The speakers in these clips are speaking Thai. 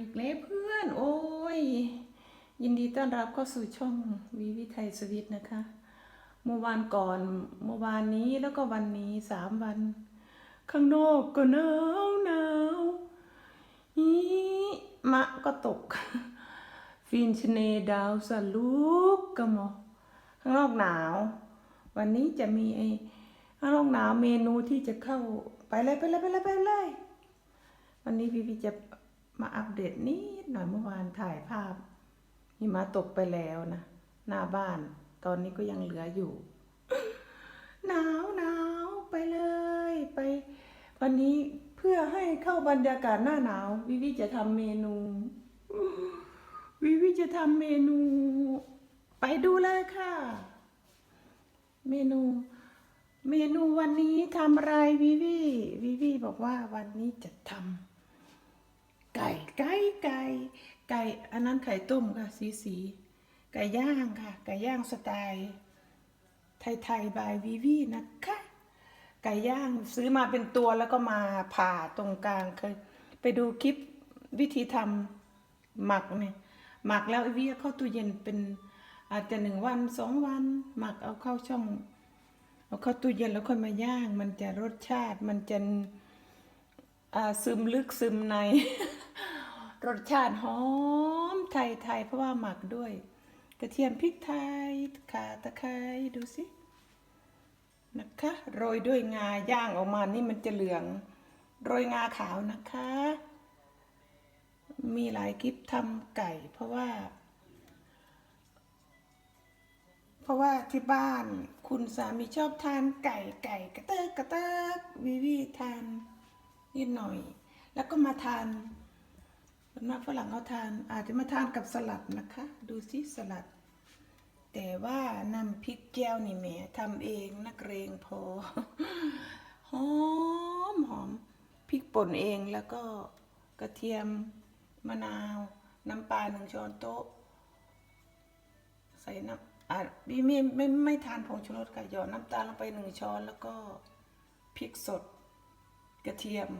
อีกแล้วเพื่อน โอ้ย ยินดีต้อนรับเข้าสู่ช่องวีวิไทยสวิตนะคะ เมื่อวานก่อนเมื่อวานนี้แล้วก็วันนี้สามวัน ข้างนอกก็หนาวหนาวอีมะก็ตก ฟินชเนดาวสลุกกะหมอข้างนอกหนาว วันนี้จะมีไอ้ข้างนอกหนาวเมนูที่จะเข้าไปเลยไปเลยไปเลยไปเลยวันนี้พี่พี่จะ มาอัปเดตนิดหน่อยเมื่อวานถ่ายภาพหิมะตกไปแล้วนะหน้าบ้านตอนนี้ก็ยังเหลืออยู่หนาวหนาวไปเลยไป วันนี้เพื่อให้เข้าบรรยากาศหน้าหนาว วิวิจะทำเมนู วิวิจะทำเมนู ไปดูเลยค่ะ เมนู เมนูวันนี้ทำอะไรวิวีวิวีบอกว่าวันนี้จะทำ ไก่ไก่ไก่ไก่อันนั้นไข่ต้มค่ะสีสีไก่ย่างค่ะ ไก่ย่างสไตล์ไทยๆบายวิวีนะคะ ไก่ย่างซื้อมาเป็นตัวแล้วก็มาผ่าตรงกลางเคยไปดูคลิปวิธีทำหมักเนี่ยหมักแล้ววิเข้าตู้เย็นเป็นอาจจะหนึ่งวันสองวัน หมักเอาเข้าช่อง เอาเข้าตู้เย็นแล้วค่อยมาย่าง มันจะรสชาติมันจะซึมลึกซึมใน รสชาติหอมไทยๆเพราะว่าหมักด้วย กระเทียมพริกไทยข่าตะไคร้ดูสินะคะโรยด้วยงาย่างออกมานี่มันจะเหลือง โรยงาขาวนะคะ มีหลายคลิปทำไก่ เพราะว่า เพราะว่าที่บ้านคุณสามีชอบทานไก่ไก่กระเตกกระเตกวิวีทานนิดหน่อย แล้วก็มาทาน ส่วนมากฝรั่งเขาทาน อาจจะมาทานกับสลัดนะคะ ดูสิสลัด แต่ว่านำพริกแก้วนี่แหมทำเองนักเรงพอหอมหอมพริกป่นเองแล้วก็กระเทียมมะนาว น้ำปลาหนึ่งช้อนโต๊ะ ใส่น้ำอะพี่ไม่ไม่ไม่ไม่ทานผงชูรสค่ะหยอดน้ำตาลลงไปหนึ่งช้อนแล้วก็พริกสด กระเทียม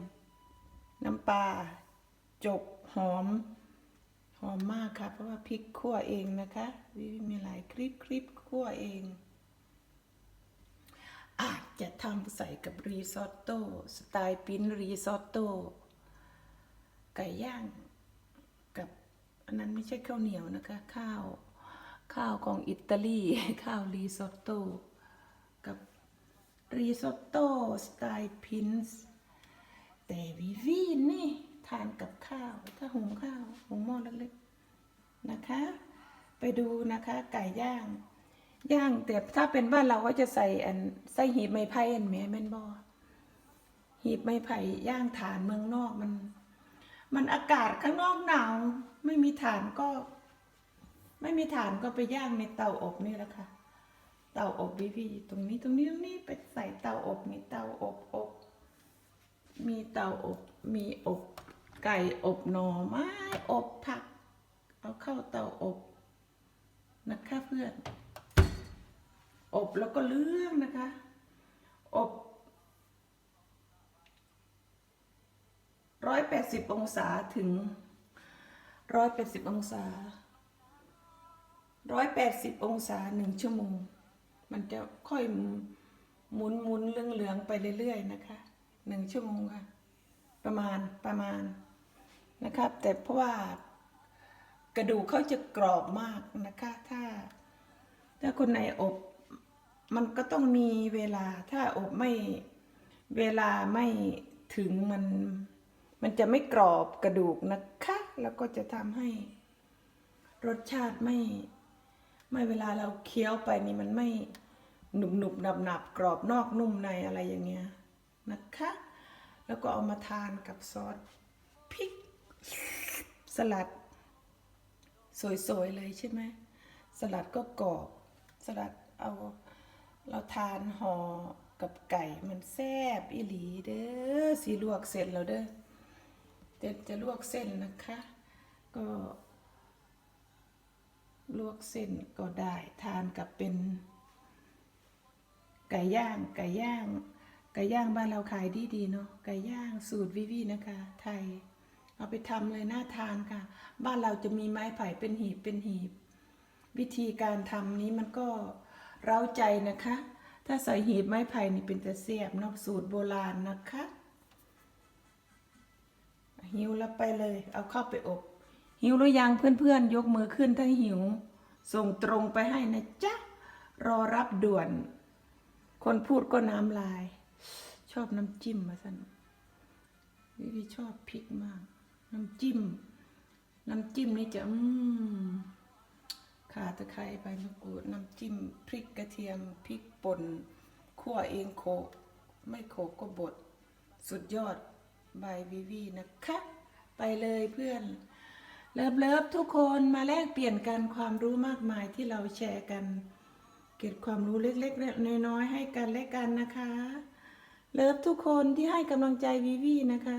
น้ำปลา จกหอม หอมมากค่ะ เพราะว่าพริกคั่วเองนะคะวิมีหลายคลิปคลิปคั่วเองอาจจะทำใส่กับรีซอตโต้สไตล์ปิ้นรีซอตโต้ไก่ย่างกับอันนั้นไม่ใช่ข้าวเหนียวนะคะ ข้าวข้าวของอิตาลีข้าวรีซอตโต้กับรีซอตโต้สไตล์พินส์แต่วิวีนี่ ทานกับข้าว ถ้าหุงข้าวหุงหม้อเล็กๆนะคะ ไปดูนะคะไก่ย่าง ย่างแต่ถ้าเป็นบ้านเราก็จะใส่อันใส่หีบไม้ไผ่อันแม่แม่นบอหีบไม้ไผ่ย่างถ่านเมืองนอกมัน มันอากาศข้างนอกหนาว ไม่มีถ่านก็ ไม่มีถ่านก็ไปย่างในเตาอบนี่แหละค่ะเตาอบวิวีตรงนี้ตรงนี้ตรงนี้ไปใส่เตาอบมีเตาอบอบ มีเตาอบมีอบ ไก่อบหน่อไม้อบผัก เอาเข้าเตาอบนะคะเพื่อน อบแล้วก็เลื่องนะคะ อบร้อยแปดสิบองศาถึงร้อยแปดสิบองศาร้อยแปดสิบองศาหนึ่งชั่วโมง มันจะค่อยหมุนหมุนเรื่องเหลืองๆไปเรื่อยๆนะคะหนึ่งชั่วโมงค่ะ ประมาณประมาณ นะครับ แต่เพราะว่ากระดูกเขาจะกรอบมากนะคะ ถ้า ถ้าคนไหนอบ มันก็ต้องมีเวลา ถ้าอบไม่เวลาไม่ถึงมัน มันจะไม่กรอบกระดูกนะคะ แล้วก็จะทำให้รสชาติไม่ ไม่เวลาเราเคี้ยวไปนี่มันไม่หนุบหนุบหนับหนับกรอบนอกนุ่มในอะไรอย่างเงี้ยนะคะ แล้วก็เอามาทานกับซอสพริกส ลัด สวยๆเลยใช่ไหมสลัดก็กรอบ สลัดเอาเราทานห่อกับไก่มันแซ่บอีหลีเด้อสีลวกเสร็จแล้วเด้อเดี๋ยวจะลวกเส้นนะคะ ก็ ลวกเส้นก็ได้ทานกับเป็น ไก่ย่างไก่ย่างไก่ย่างบ้านเราขายดีดีๆเนาะไก่ย่างสูตรวิวีนะคะ ไทย เอาไปทำเลยน่าทานค่ะ บ้านเราจะมีไม้ไผ่เป็นหีบเป็นหีบ วิธีการทำนี้มันก็เร้าใจนะคะ ถ้าใส่หีบไม้ไผ่นี่เป็นแต่เสียบนอกสูตรโบราณนะคะหิวแล้วไปเลย เอาเข้าไปอบ หิวหรือยังเพื่อนๆ ยกมือขึ้นถ้าหิว ส่งตรงไปให้นะจ๊ะ รอรับด่วน คนพูดก็น้ำลาย ชอบน้ำจิ้มมาสันวิวีชอบพริกมาก น้ำจิ้ม น้ำจิ้มนี่จะอืมขาตะไคร้ใบมะกรูดน้ำจิ้มพริกกระเทียมพริกป่นคั่วเองโขกไม่โขกก็บด สุดยอดบายวิวีนะคะ ไปเลยเพื่อน เลิฟเลิฟทุกคนมาแลกเปลี่ยนกันความรู้มากมายที่เราแชร์กัน เก็บความรู้เล็กๆน้อยๆให้กันและกันนะคะ เลิฟทุกคนที่ให้กำลังใจวิวีนะคะ